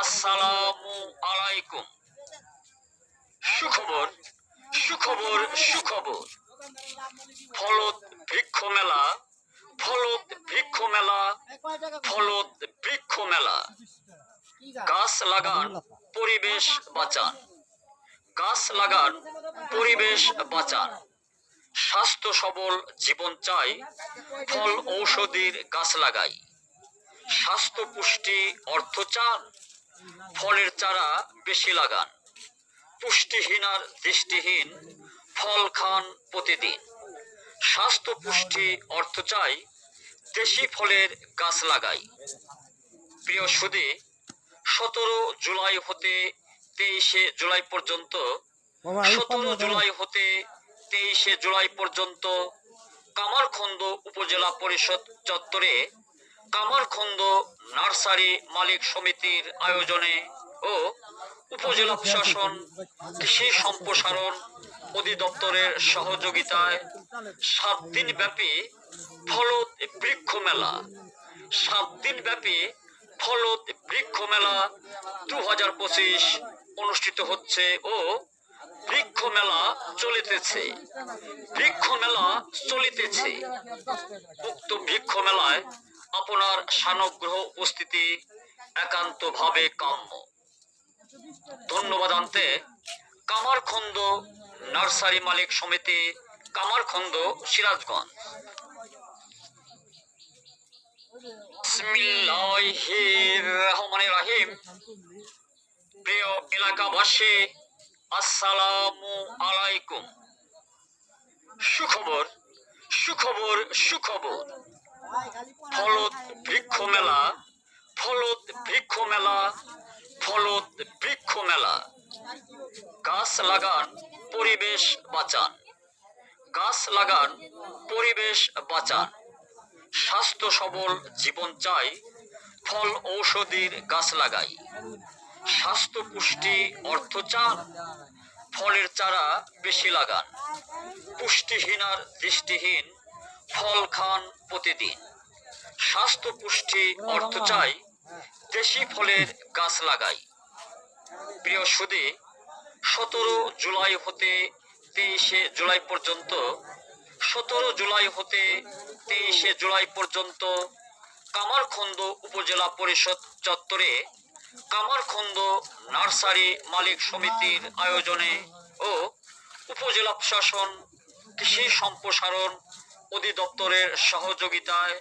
আসসালামু আলাইকুম। সুখবর সুখবর সুখবর। বৃক্ষ মেলা ফলত বৃক্ষ মেলা ফলত বৃক্ষ মেলা। গাছ লাগান পরিবেশ বাঁচান। গাছ লাগান পরিবেশ বাঁচান। স্বাস্থ্য সবল জীবন চাই ফল ঔষধির গাছ লাগাই। স্বাস্থ্য পুষ্টি অর্থ চান ফলের চারা বেশি লাগান। পুষ্টিহীন আর দৃষ্টিহীন ফল খান প্রতিদিন। স্বাস্থ্য পুষ্টি অর্থ চাই দেশি ফলের গাছ লাগাই। প্রিয় সুদে সতেরো জুলাই হতে তেইশে জুলাই পর্যন্ত সতেরো জুলাই হতে তেইশে জুলাই পর্যন্ত কামারখন্দ উপজেলা পরিষদ চত্বরে কামারখন্দ নার্সারি মালিক সমিতির আয়োজনে ও উপজেলা প্রশাসন, কৃষি সম্প্রসারণ অধিদপ্তরের সহযোগিতায় সাত দিন ব্যাপী ফলত বৃক্ষ মেলা। সাত দিন ব্যাপী ফলত বৃক্ষ মেলা দু অনুষ্ঠিত হচ্ছে ও বৃক্ষ মেলা চলিতেছে। বৃক্ষ মেলা চলিতেছে। উক্ত বৃক্ষ মেলায় আপনার সানগ্রহ উপস্থিতি একান্তভাবে কাম্য। ধন্যবাদ আনতে কামারখন্দ নার্সারি মালিক সমিতি কামারখন্দ সিরাজগঞ্জ। রহমানের রাহিম। প্রিয় এলাকাবাসী আসসালামু আলাইকুম। সুখবর সুখবর সুখবর। ফলত বৃক্ষ মেলা ফলত বৃক্ষ মেলা ফলত বৃক্ষ মেলা। গাছ লাগান, পরিবেশ বাঁচান। গাছ লাগান, পরিবেশ বাঁচান। স্বাস্থ্য সবল জীবন চাই, ফল ঔষধির গাছ লাগাই। স্বাস্থ্য পুষ্টি, অর্থ চান ফলের চারা বেশি লাগান। পুষ্টিহীন আর দৃষ্টিহীন ফল খান প্রতিদিন। স্বাস্থ্য পুষ্টি, অর্থ চাই, দেশি ফলের গাছ লাগাই। প্রিয় সুদে, সতেরো জুলাই হতে তেইশে জুলাই পর্যন্ত, সতেরো জুলাই হতে তেইশে জুলাই পর্যন্ত কামারখন্দ উপজেলা পরিষদ চত্বরে কামারখন্দ নার্সারি মালিক সমিতির আয়োজনে ও উপজেলা প্রশাসন কৃষি সম্প্রসারণ অধিদপ্তরের সহযোগিতায়